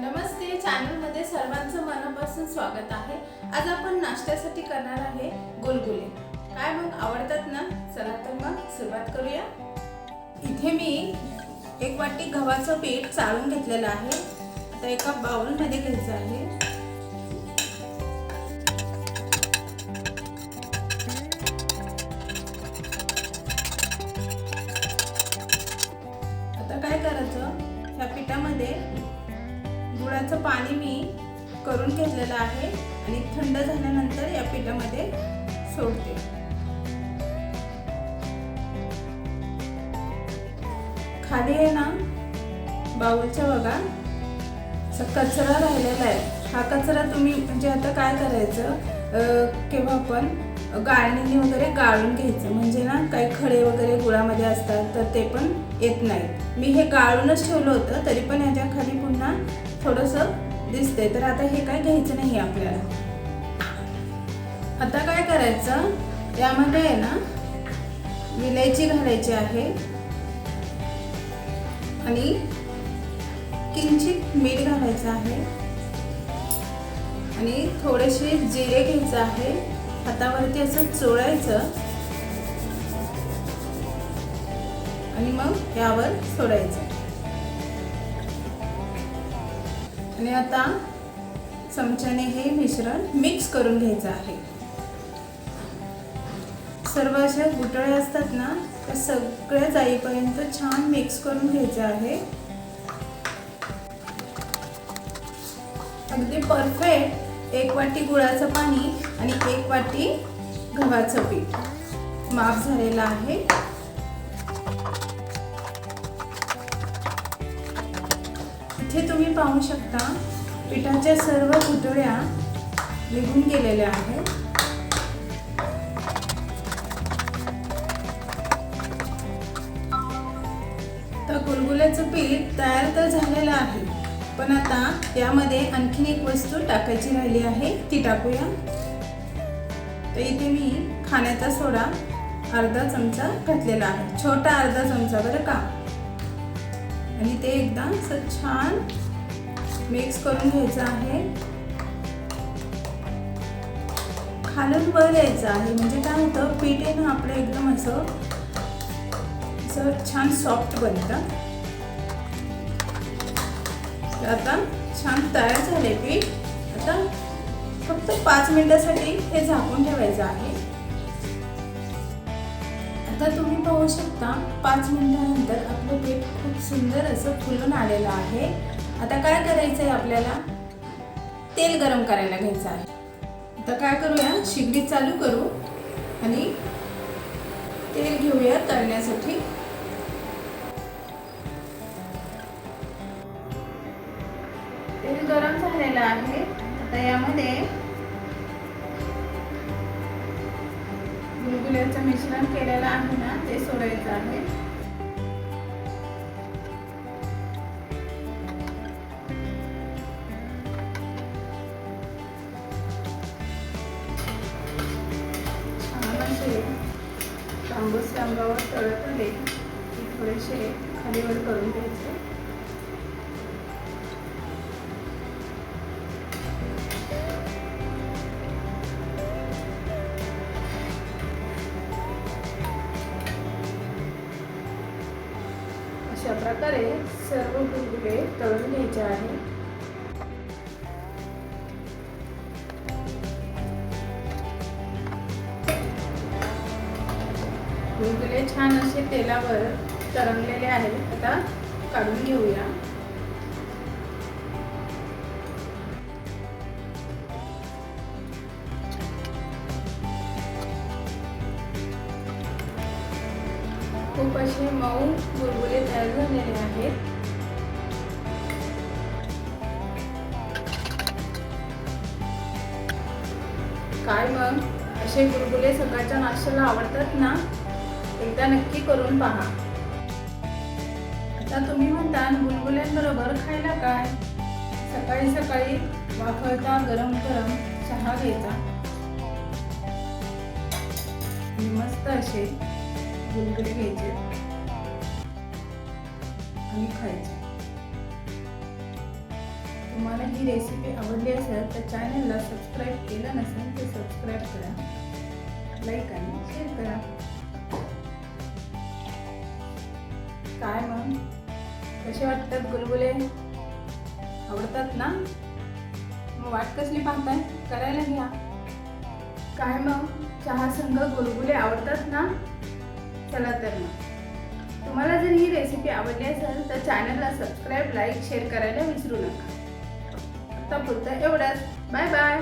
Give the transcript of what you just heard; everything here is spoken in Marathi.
नमस्ते चॅनलमध्ये सर्वांचं मनापासून स्वागत आहे. आज आपण नाश्त्यासाठी करणार आहे गुलगुले. काय मग आवडतात ना? चला तर मग सुरुवात करूया. इथे मी एक वाटी गव्हाचं पीठ चाळून घेतलेलं आहे. आता एका बाउलमध्ये घ्यायचं आहे. करून घेतलेलं आहे आणि थंड झाल्यानंतर या पिठामध्ये सोडते. खाली आहे ना बाऊलच्या बघा असा कचरा राहिलेला आहे. हा कचरा तुम्ही म्हणजे आता काय करायचं केव्हा आपण गाळणीने वगैरे गाळून घ्यायचं. म्हणजे ना काही खडे वगैरे गुळामध्ये असतात तर ते पण येत नाहीत. मी हे गाळूनच ठेवलं होतं तरी पण ह्याच्या खाली पुन्हा थोडंसं दिसते तर आता हे काय घ्यायचं नाही आपल्याला? आता काय करायचं? यामध्ये आहे ना विलायची घालायची आहे. आणि किंचित मीठ घालायचं आहे. आणि थोडेसे जिरे घ्यायचं आहे. हातावरती असं चोळायचं. आणि मग यावर सोडायचं. आणि आता चमच्याने हे मिश्रण मिक्स करून घ्यायचं आहे. सर्व अशा गुटळ्या असतात ना त्या सगळ्या जाईपर्यंत छान मिक्स करून घ्यायचं आहे. अगदी परफेक्ट एक वाटी गुळाचं पाणी आणि एक वाटी गव्हाचं पीठ. माप झालेलं आहे. इथे तुम्ही पाहू शकता पिठाच्या सर्व पुतळ्या निघून गेलेल्या आहेत. तर गुलगुल्याचं पीठ तयार तर झालेलं आहे पण आता यामध्ये आणखीन एक वस्तू टाकायची राहिली आहे ती टाकूया. तर इथे मी खाण्याचा सोडा अर्धा चमचा घातलेला आहे. छोटा अर्धा चमचा बरं का? आणि ते एकदा असं छान मिक्स करून घ्यायचं आहे. खालून वर यायचं आहे. म्हणजे काय होतं पीठ आहे ना आपलं एकदम असं असं छान सॉफ्ट बनतं. आता छान तयार झाले पीठ. आता फक्त पाच मिनिटासाठी हे झाकून ठेवायचं आहे. आता तुम्ही पाहू शकता पाच मिनिटानंतर आपलं पीठ खूप सुंदर असं फुलून आलेलं आहे. आता काय करायचं आहे आपल्याला? तेल गरम करायला घ्यायचं आहे. आता काय करूया? शिगडी चालू करू आणि तेल घेऊया तळण्यासाठी. तेल गरम झालेलं आहे. आता यामध्ये गुलगुल्याचं मिश्रण केलेलं आहे ना ते सोडायचं आहे. म्हणजे तांबूस रंगावर तळत आले की थोडेसे खालीवर करून घ्यायचे. अशा प्रकारे सर्व गुलगुले तळून घ्यायचे आहे गुलगुले छान असे तेलावर तरंगलेले आहेत. आता काढून घेऊया. खूप असे मऊ गुलगुले तयार झालेले आहेत. काय मग? असे गुलगुले सकाळच्या नाश्त्याला आवडतात ना? एकदा नक्की करून पहा. आता तुम्ही म्हणता गुलगुल्यांबरोबर खायला काय? सकाळी सकाळी वाफळता गरम गरम चहा घ्यायचा. मस्त असे गुलगुले घ्यायचे. आणि खायचे. तुम्हाला ही रेसिपी आवडली असेल तर चॅनलला सबस्क्राईब केलं नसेल तर सबस्क्राईब करा. लाईक आणि शेअर करा. काय मग? कसे वाटतात गुलगुले आवडतात ना? मग वाट कसली पाहताय? करायला घ्या. काय मग? चहा संघ गुलगुले आवडतात ना? चला तर मग. तुम्हाला जर ही रेसिपी आवडली असेल तर चॅनलला सबस्क्राईब लाईक शेअर करायला विसरू नका. आता पुरतं एवढंच. Bye bye